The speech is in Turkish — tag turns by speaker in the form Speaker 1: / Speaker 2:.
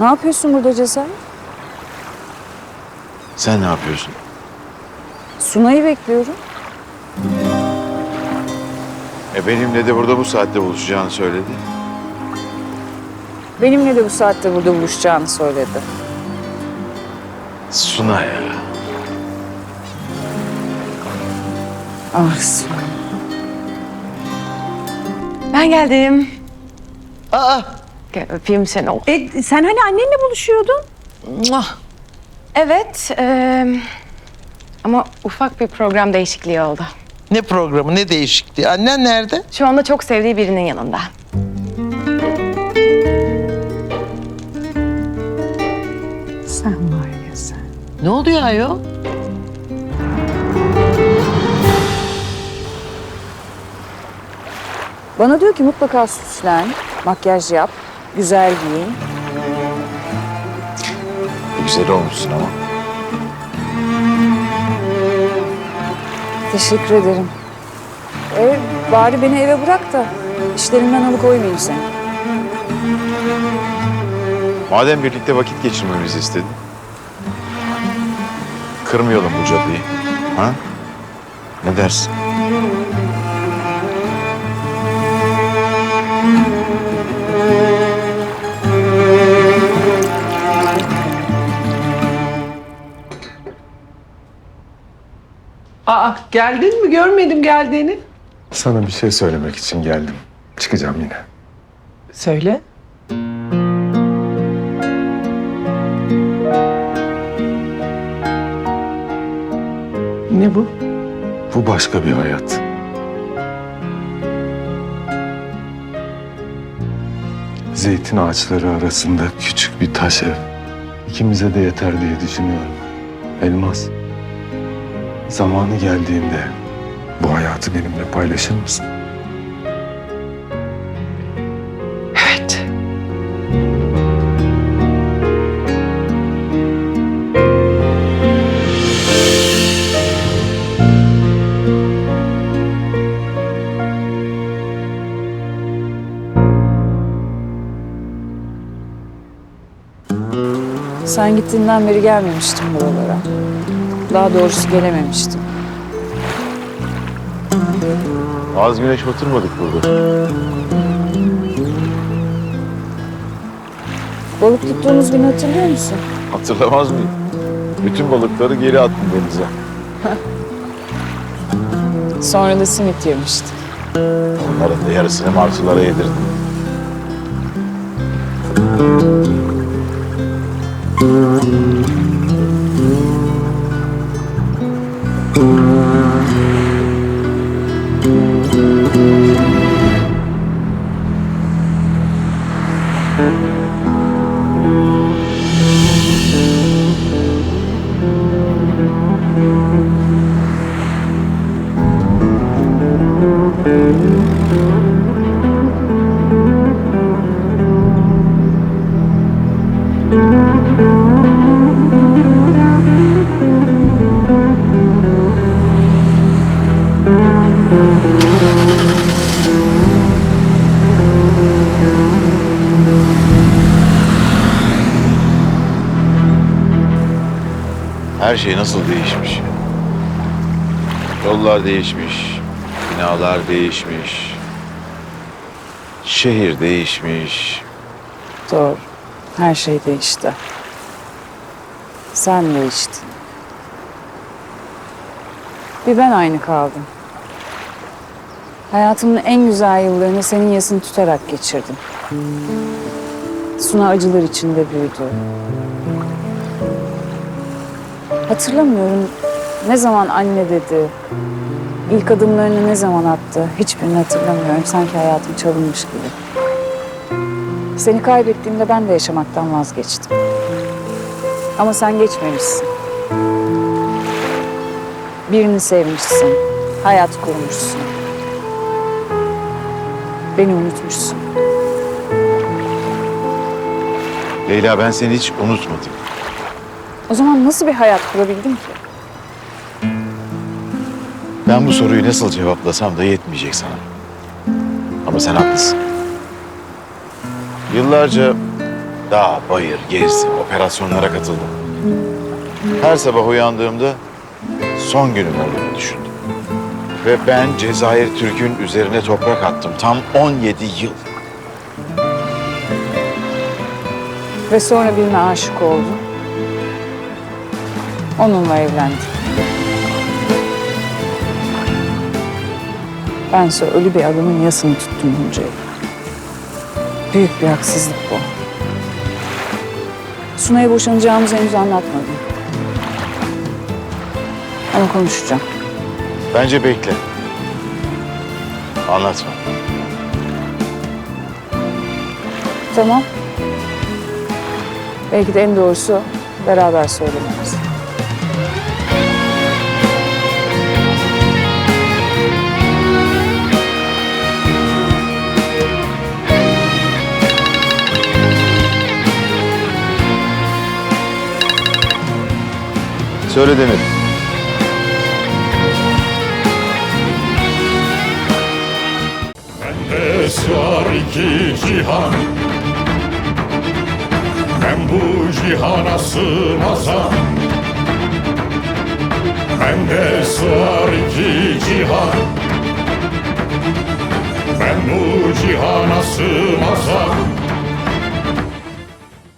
Speaker 1: Ne yapıyorsun burada Cesar?
Speaker 2: Sen ne yapıyorsun?
Speaker 1: Sunay'ı bekliyorum.
Speaker 2: E benimle de burada bu saatte buluşacağını söyledi.
Speaker 1: Benimle de bu saatte burada buluşacağını söyledi.
Speaker 2: Suna ya.
Speaker 1: Ah Suna.
Speaker 3: Ben geldim.
Speaker 4: Aa,
Speaker 3: Gel öpeyim seni. Oh.
Speaker 1: E, sen hani annenle buluşuyordun?
Speaker 3: Muah. Evet. eee, ama ufak bir program değişikliği oldu.
Speaker 4: ne programı, ne değişikliği? Annen nerede?
Speaker 3: Şu anda çok sevdiği birinin yanında.
Speaker 1: Sen var ya sen.
Speaker 4: Ne oluyor ayol?
Speaker 1: Bana diyor ki mutlaka süslen, makyaj yap, güzel giyin.
Speaker 2: Güzel olmuşsun ama.
Speaker 1: Teşekkür ederim. E, bari beni eve bırak da işlerimden alıkoymayayım seni.
Speaker 2: Madem birlikte vakit geçirmemizi istedin. Kırmayalım bu cadıyı. Ha? Ne dersin?
Speaker 5: Aa geldin mi? Görmedim geldiğini.
Speaker 6: Sana bir şey söylemek için geldim. Çıkacağım yine.
Speaker 5: Söyle. Ne bu?
Speaker 6: Bu başka bir hayat. Zeytin ağaçları arasında küçük bir taş ev. İkimize de yeter diye düşünüyorum. Elmas. Zamanı geldiğinde bu hayatı benimle paylaşır mısın?
Speaker 5: Evet.
Speaker 1: Sen gittiğinden beri gelmemiştim buralara. Daha doğrusu gelememiştim.
Speaker 2: Az güneş batırmadık burada.
Speaker 1: Balık tuttuğumuz günü hatırlıyor musun?
Speaker 2: Hatırlamaz mıyım? Bütün balıkları geri attım denize.
Speaker 1: Sonra da simit yemiştik.
Speaker 2: Onların da yarısını martılara yedirdim. Her şey nasıl değişmiş. Yollar değişmiş, binalar değişmiş, şehir değişmiş.
Speaker 1: Doğru. Her şey değişti. Sen değiştin. Bir ben aynı kaldım. Hayatımın en güzel yıllarını senin yasını tutarak geçirdim. Suna acılar içinde büyüdü. Hatırlamıyorum ne zaman anne dedi, ilk adımlarını ne zaman attı hiçbirini hatırlamıyorum. Sanki hayatım çalınmış gibi. Seni kaybettiğimde ben de yaşamaktan vazgeçtim. Ama sen geçmemişsin. Birini sevmişsin, hayat kurmuşsun. Beni unutmuşsun.
Speaker 2: Leyla ben seni hiç unutmadım.
Speaker 1: O zaman nasıl bir hayat kurabildin ki?
Speaker 2: Ben bu soruyu nasıl cevaplasam da yetmeyecek sana. Ama sen haklısın. Yıllarca Dağ, bayır, gezdim, operasyonlara katıldım. Her sabah uyandığımda son günüm olduğunu düşündüm. Ve ben Cezayir Türk'ün üzerine toprak attım. Tam 17 yıl.
Speaker 1: Ve sonra birine aşık oldum. Onunla evlendim. Bense ölü bir adamın yasını tuttum bunca yıl. Büyük bir haksızlık bu. Sunay'a boşanacağımızı henüz anlatmadım. Ama konuşacağım.
Speaker 2: Bence bekle. Anlatma.
Speaker 1: Tamam. Belki de en doğrusu beraber söylememiz.
Speaker 2: Söyle Demir.
Speaker 7: Bende sığar iki cihan. Ben bu cihana sığmazam. Bende sığar iki cihan. Ben bu cihana sığmazam